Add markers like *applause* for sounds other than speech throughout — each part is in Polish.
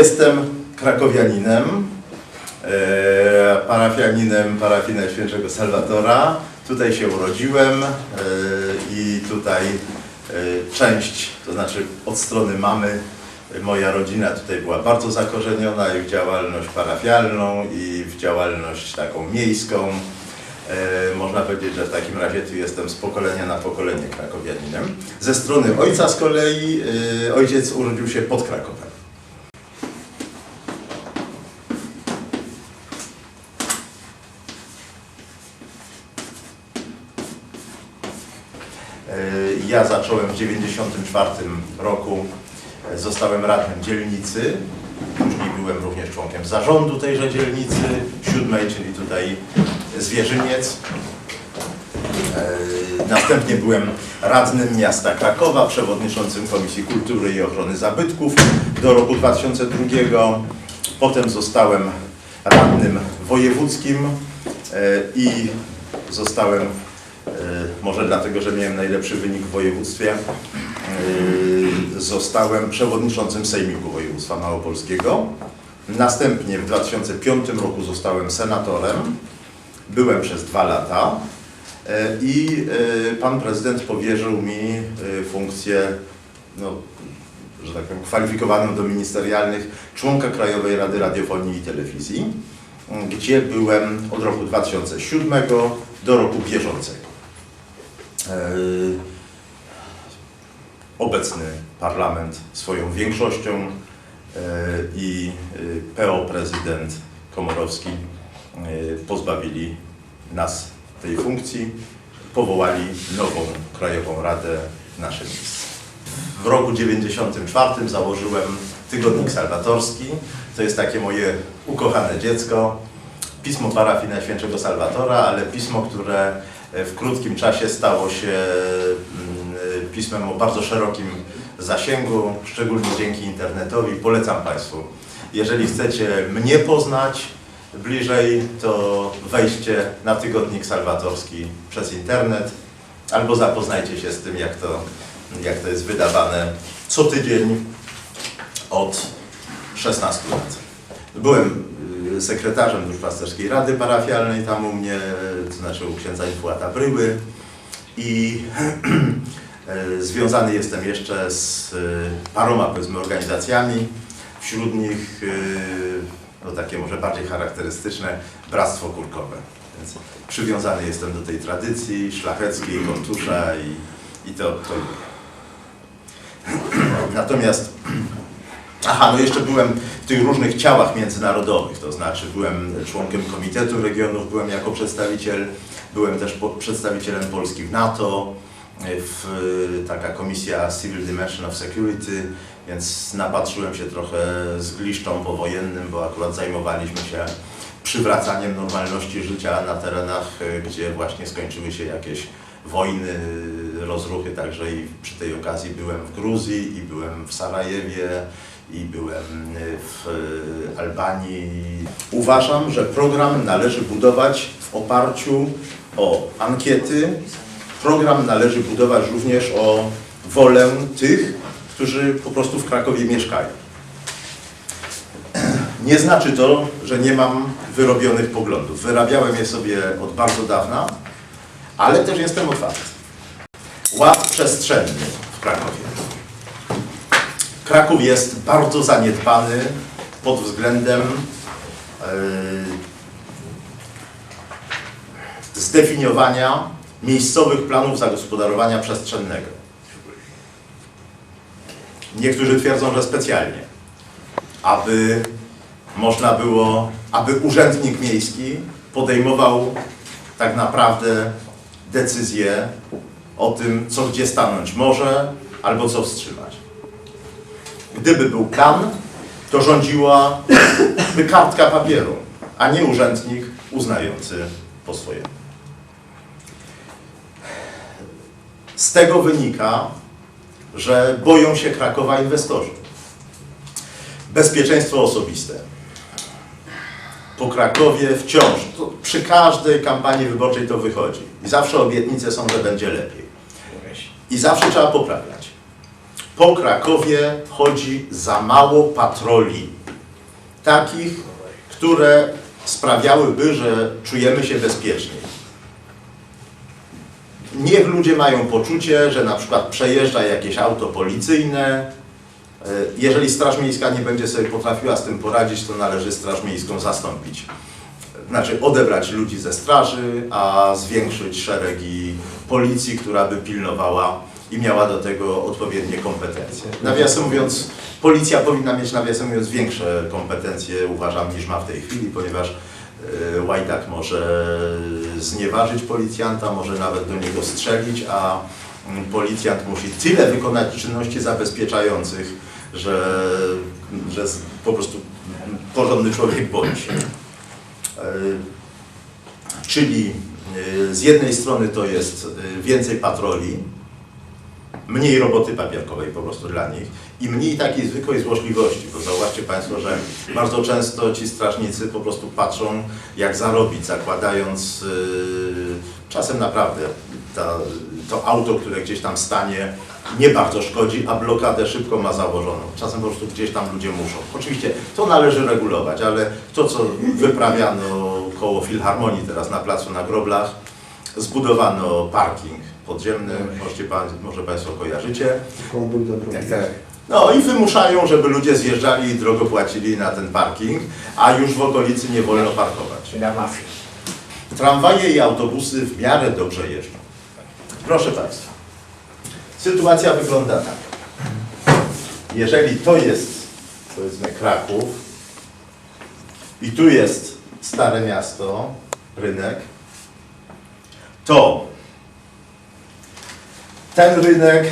Jestem krakowianinem, e, parafianinem parafii Świętego Salwatora. Tutaj się urodziłem e, i tutaj e, część, to znaczy od strony mamy, moja rodzina tutaj była bardzo zakorzeniona i w działalność parafialną i w działalność taką miejską. Można powiedzieć, że w takim razie tu jestem z pokolenia na pokolenie krakowianinem. Ze strony ojca z kolei, ojciec urodził się pod Krakowem. E, Ja zacząłem w 1994 roku, zostałem radnym dzielnicy, później byłem również członkiem zarządu tejże dzielnicy, siódmej, czyli tutaj Zwierzyniec. E, Następnie byłem radnym miasta Krakowa, przewodniczącym Komisji Kultury i Ochrony Zabytków do roku 2002. Potem zostałem radnym wojewódzkim e, i zostałem, e, może dlatego, że miałem najlepszy wynik w województwie, e, zostałem przewodniczącym Sejmiku Województwa Małopolskiego. Następnie w 2005 roku zostałem senatorem. Byłem przez dwa lata e, i e, pan prezydent powierzył mi funkcję, no, że tak powiem, kwalifikowaną do ministerialnych członka Krajowej Rady Radiofonii i Telewizji, gdzie byłem od roku 2007 do roku bieżącego. E, Obecny parlament swoją większością e, i e, PO prezydent Komorowski pozbawili nas tej funkcji, powołali nową Krajową Radę w nasze miejsce. W roku 94 założyłem Tygodnik Salwatorski. To jest takie moje ukochane dziecko. Pismo parafii Najświętszego Salwatora, ale pismo, które w krótkim czasie stało się mm, pismem o bardzo szerokim zasięgu, szczególnie dzięki internetowi. Polecam Państwu. Jeżeli chcecie mnie poznać bliżej, to wejdźcie na Tygodnik Salwatorski przez internet albo zapoznajcie się z tym, jak to, jak to jest wydawane co tydzień od 16 lat. Byłem sekretarzem Duszpasterskiej Rady Parafialnej tam u mnie, to znaczy u księdza Infłata Bryły. I e, *clears throat* związany jestem jeszcze z y, paroma powiedzmy organizacjami, wśród nich y, no takie może bardziej charakterystyczne Bractwo Kurkowe. Więc przywiązany jestem do tej tradycji szlacheckiej, kontusza i, i to, to *clears throat* Natomiast, *clears throat* aha, no jeszcze byłem tych różnych ciałach międzynarodowych, to znaczy byłem członkiem Komitetu Regionów, byłem jako przedstawiciel, byłem też przedstawicielem Polski w NATO, w taka komisja Civil Dimension of Security, więc napatrzyłem się trochę z gliszczą powojennym, bo akurat zajmowaliśmy się przywracaniem normalności życia na terenach, gdzie właśnie skończyły się jakieś wojny, rozruchy, także i przy tej okazji byłem w Gruzji i byłem w Sarajewie i byłem y, w y, Albanii. Uważam, że program należy budować w oparciu o ankiety. Program należy budować również o wolę tych, którzy po prostu w Krakowie mieszkają. Nie znaczy to, że nie mam wyrobionych poglądów. Wyrabiałem je sobie od bardzo dawna, ale też jestem otwarty. Ład przestrzenny w Krakowie. Kraków jest bardzo zaniedbany pod względem yy, zdefiniowania miejscowych planów zagospodarowania przestrzennego. Niektórzy twierdzą, że specjalnie, aby można było, aby urzędnik miejski podejmował tak naprawdę decyzję o tym, co gdzie stanąć może, albo co wstrzymać. Gdyby był plan, to rządziłaby *coughs* kartka papieru, a nie urzędnik uznający po swojemu. Z tego wynika, że boją się Krakowa inwestorzy. Bezpieczeństwo osobiste. Po Krakowie wciąż, przy każdej kampanii wyborczej to wychodzi. I zawsze obietnice są, że będzie lepiej. I zawsze trzeba poprawiać. Po Krakowie chodzi za mało patroli. takich, które sprawiałyby, że czujemy się bezpieczniej. Niech ludzie mają poczucie, że na przykład przejeżdża jakieś auto policyjne. E, Jeżeli Straż Miejska nie będzie sobie potrafiła z tym poradzić, to należy Straż Miejską zastąpić. Znaczy odebrać ludzi ze straży, a zwiększyć szeregi policji, która by pilnowała i miała do tego odpowiednie kompetencje. Nawiasem mówiąc, policja powinna mieć nawiasem mówiąc większe kompetencje, uważam, niż ma w tej chwili, ponieważ e, łajdak może znieważyć policjanta, może nawet do niego strzelić, a mm, policjant musi tyle wykonać czynności zabezpieczających, że, że po prostu porządny człowiek boi się. E, Czyli e, z jednej strony to jest e, więcej patroli, mniej roboty papierkowej po prostu dla nich i mniej takiej zwykłej złośliwości, bo zauważcie Państwo, że bardzo często ci strażnicy po prostu patrzą jak zarobić, zakładając czasem naprawdę ta, to auto, które gdzieś tam stanie nie bardzo szkodzi, a blokadę szybko ma założoną. Czasem po prostu gdzieś tam ludzie muszą. Oczywiście to należy regulować, ale to co wyprawiano koło Filharmonii teraz na placu na Groblach, zbudowano parking podziemny, możecie pan, może Państwo kojarzycie. Bulda drugi. No i wymuszają, żeby ludzie zjeżdżali i drogo płacili na ten parking, a już w okolicy nie wolno parkować. Tramwaje i autobusy w miarę dobrze jeżdżą. Proszę Państwa, sytuacja wygląda tak. Jeżeli to jest, powiedzmy, Kraków i tu jest Stare Miasto, rynek, to ten rynek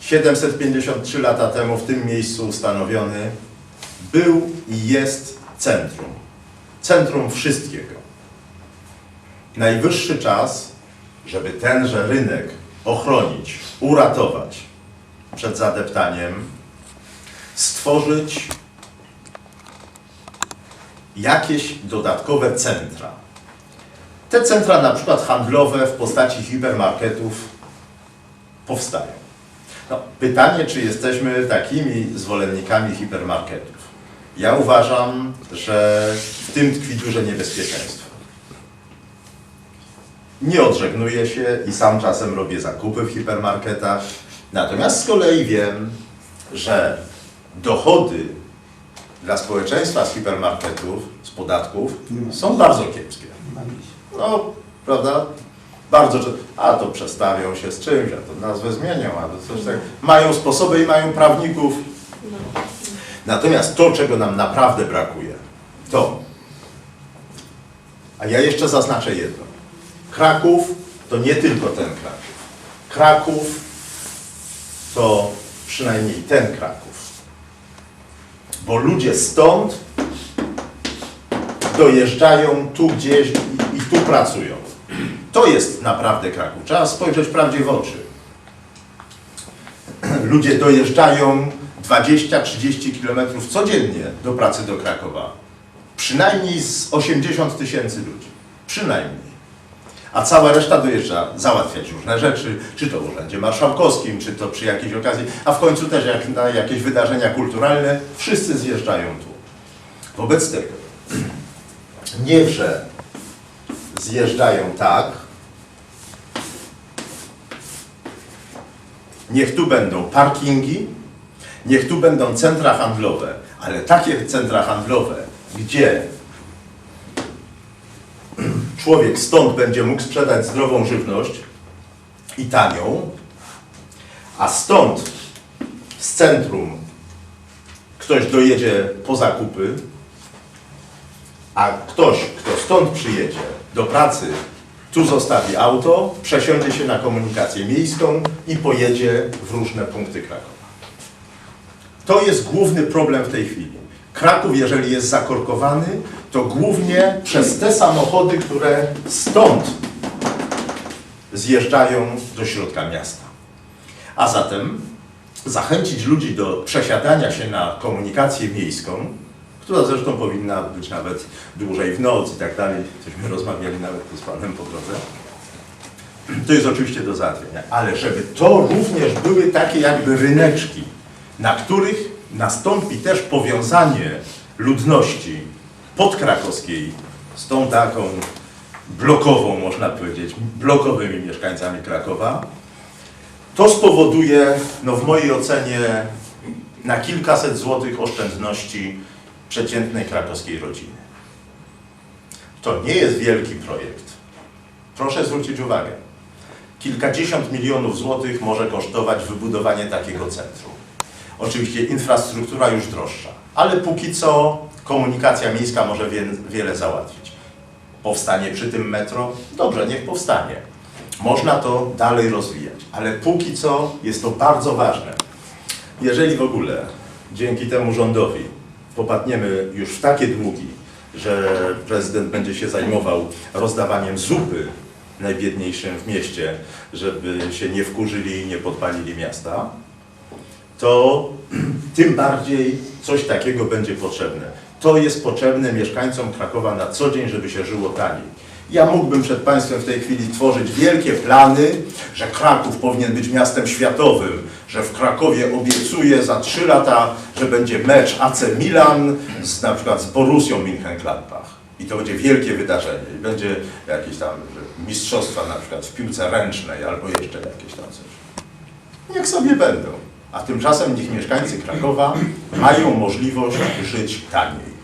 753 lata temu w tym miejscu ustanowiony był i jest centrum. Centrum wszystkiego. Najwyższy czas, żeby tenże rynek ochronić, uratować przed zadeptaniem, stworzyć jakieś dodatkowe centra. Te centra, na przykład handlowe w postaci hipermarketów, powstają. No, pytanie, czy jesteśmy takimi zwolennikami hipermarketów. Ja uważam, że w tym tkwi duże niebezpieczeństwo. Nie odżegnuję się i sam czasem robię zakupy w hipermarketach. Natomiast z kolei wiem, że dochody dla społeczeństwa z hipermarketów, z podatków są bardzo kiepskie. No, prawda? Bardzo często, a to przestawią się z czymś, a to nazwę zmienią, a to coś tak. Mają sposoby i mają prawników. Natomiast to, czego nam naprawdę brakuje, to, a ja jeszcze zaznaczę jedno. Kraków to nie tylko ten Kraków. Kraków to przynajmniej ten Kraków. Bo ludzie stąd dojeżdżają tu gdzieś i, tu pracują. To jest naprawdę Kraków. Trzeba spojrzeć prawdzie w oczy. Ludzie dojeżdżają 20-30 kilometrów codziennie do pracy do Krakowa. Przynajmniej z 80 tysięcy ludzi. Przynajmniej. A cała reszta dojeżdża załatwiać różne rzeczy, czy to w Urzędzie Marszałkowskim, czy to przy jakiejś okazji, a w końcu też jak na jakieś wydarzenia kulturalne, wszyscy zjeżdżają tu. Wobec tego, *clears throat* nie że zjeżdżają tak, niech tu będą parkingi, niech tu będą centra handlowe, ale takie centra handlowe, gdzie człowiek stąd będzie mógł sprzedać zdrową żywność i tanią, a stąd z centrum ktoś dojedzie po zakupy, a ktoś, kto stąd przyjedzie do pracy, tu zostawi auto, przesiądzie się na komunikację miejską i pojedzie w różne punkty Krakowa. To jest główny problem w tej chwili. Kraków, jeżeli jest zakorkowany, to głównie przez te samochody, które stąd zjeżdżają do środka miasta. A zatem zachęcić ludzi do przesiadania się na komunikację miejską, która zresztą powinna być nawet dłużej w noc i tak dalej. Cośmy rozmawiali nawet tu z Panem po drodze. To jest oczywiście do załatwienia, ale żeby to również były takie jakby ryneczki, na których nastąpi też powiązanie ludności podkrakowskiej z tą taką blokową, można powiedzieć, blokowymi mieszkańcami Krakowa, to spowoduje, no w mojej ocenie, na kilkaset złotych oszczędności przeciętnej krakowskiej rodziny. To nie jest wielki projekt. Proszę zwrócić uwagę. Kilkadziesiąt milionów złotych może kosztować wybudowanie takiego centrum. Oczywiście infrastruktura już droższa, ale póki co komunikacja miejska może wie, wiele załatwić. Powstanie przy tym metro? Dobrze, niech powstanie. Można to dalej rozwijać, ale póki co jest to bardzo ważne. Jeżeli w ogóle dzięki temu rządowi popadniemy już w takie długi, że prezydent będzie się zajmował rozdawaniem zupy najbiedniejszym w mieście, żeby się nie wkurzyli i nie podpalili miasta, to *clears throat* tym bardziej coś takiego będzie potrzebne. To jest potrzebne mieszkańcom Krakowa na co dzień, żeby się żyło taniej. Ja mógłbym przed Państwem w tej chwili tworzyć wielkie plany, że Kraków powinien być miastem światowym, że w Krakowie obiecuję za trzy lata, że będzie mecz AC Milan z, na przykład z Borussią München-Gladbach. I to będzie wielkie wydarzenie. I będzie jakieś tam mistrzostwa na przykład w piłce ręcznej albo jeszcze jakieś tam coś. Niech sobie będą. A tymczasem niech mieszkańcy Krakowa mają możliwość żyć taniej.